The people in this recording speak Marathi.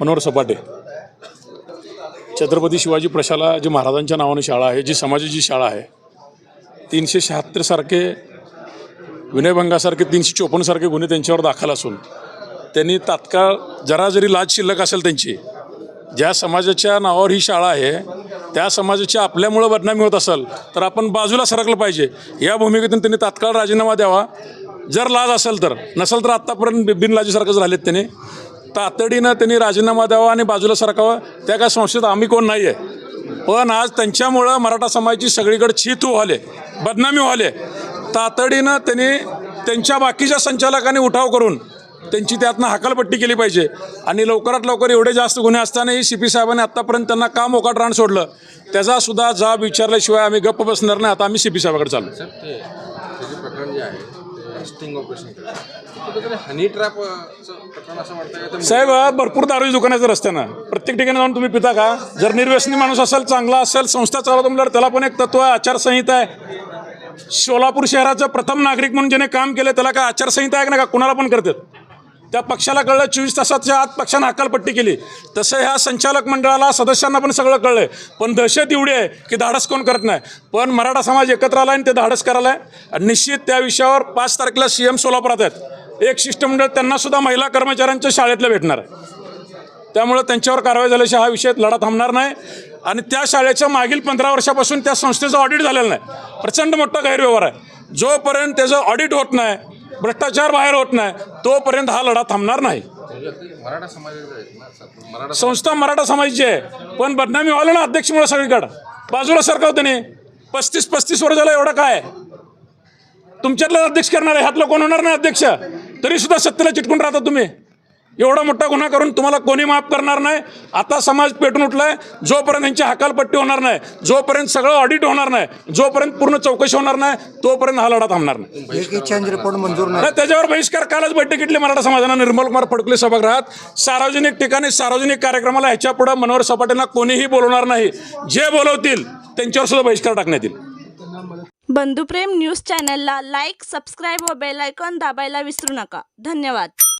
मनोहर सपाटे छत्रपती शिवाजी प्रशाला जी महाराजांच्या नावाने शाळा आहे जी समाजाची शाळा आहे तीनशे शहात्तरसारखे विनयभंगासारखे तीनशे चोपन्नसारखे गुन्हे त्यांच्यावर दाखल असून त्यांनी तात्काळ जरा जरी लाज शिल्लक असेल त्यांची ज्या समाजाच्या नावावर ही शाळा आहे त्या समाजाची आपल्यामुळं बदनामी होत असेल तर आपण बाजूला सरकलं पाहिजे. या भूमिकेतून त्यांनी तात्काळ राजीनामा द्यावा. जर लाज असेल तर नसेल तर आत्तापर्यंत बिनलाजीसारखंच राहिलेत त्यांनी. तातडीनं त्यांनी राजीनामा द्यावा आणि बाजूला सरकावं त्या काय संस्थेत आम्ही कोण नाही आहे पण आज त्यांच्यामुळं मराठा समाजाची सगळीकडे छीत व्हाले बदनामी व्हाले तातडीनं त्यांनी त्यांच्या बाकीच्या संचालकांनी उठाव करून त्यांची त्यातनं हकालपट्टी केली पाहिजे. आणि लवकरात लवकर एवढे जास्त गुन्हे असतानाही सी पी साहेबांनी आत्तापर्यंत त्यांना का मोकाट रान सोडलं? त्याचा सुद्धा जाब विचारल्याशिवाय आम्ही गप्प बसणार नाही. आता आम्ही सी पी साहेबाकडे चाललो. स्टिंग ऑपरेशन हनी ट्रॅपचं प्रकरण असं वाटतं का साहेब भरपूर दारूची दुकानाचं रस्त्यानं. प्रत्येक ठिकाणी जाऊन तुम्ही पिता का? जर निर्व्यसनी माणूस असेल चांगला असेल संस्था चालवतो म्हटल्यावर त्याला पण एक तत्व आहे आचारसंहिता आहे. सोलापूर शहराचं प्रथम नागरिक म्हणून ज्याने काम केलं त्याला काय आचारसंहिता आहे का? कुणाला पण करतात? त्या पक्षाला कळलं चोवीस तासाच्या आत पक्षानं हकालपट्टी केली. तसं ह्या संचालक मंडळाला सदस्यांना पण सगळं कळलंय. पण दहशत एवढी आहे की धाडस कोण करत नाही. पण मराठा समाज एकत्र आला आणि ते धाडस करायला आहे आणि निश्चित त्या विषयावर पाच तारखेला सी एम सोलापुरात आहेत. एक शिष्टमंडळ त्यांनासुद्धा महिला कर्मचाऱ्यांच्या शाळेतलं भेटणार आहे. त्यामुळं त्यांच्यावर कारवाई झाल्याशिवाय हा विषय लढा थांबणार नाही. आणि त्या शाळेच्या मागील पंधरा वर्षापासून त्या संस्थेचं ऑडिट झालेलं नाही. प्रचंड मोठा गैरव्यवहार आहे. जोपर्यंत त्याचं ऑडिट होत नाही भ्रष्टाचार बाहेर होत नाही. तोपर्यंत हा लढा थांबणार नाही. संस्था मराठा समाजाची आहे. पण बदनामी व्हायला ना अध्यक्षमुळे सगळीकडं. बाजूला सरकाव त्याने पस्तीस पस्तीस वर्षाला एवढं काय? तुमच्यातलं अध्यक्ष करणार आहे ह्यातलं कोण होणार नाही अध्यक्ष? तरी सुद्धा सत्तेला चिटकून राहता तुम्ही. एवढा मोठा गुन्हा करून तुम्हाला कोणी माफ करणार नाही. आता समाज पेटून उठलाय जोपर्यंत यांची हकालपट्टी होणार नाही जोपर्यंत सगळं ऑडिट होणार नाही जोपर्यंत पूर्ण चौकशी होणार नाही तोपर्यंत हा लढा थांबणार नाही. एक चेंज रिपोर्ट मंजूर नाही. नाही, त्याच्यावर बहिष्कार कालच बैठकीतले मराठा समाजानं. निर्मल कुमार फडकुले सभागृहात. सार्वजनिक ठिकाणी सार्वजनिक कार्यक्रमाला ह्याच्या पुढे मनोहर सपाटेंना कोणीही बोलवणार नाही. जे बोलवतील त्यांच्यावर सुद्धा बहिष्कार टाकण्यात येईल. बंधुप्रेम न्यूज चॅनलला लाईक सबस्क्राईब व बेल आयकॉन दाबायला विसरू नका. धन्यवाद.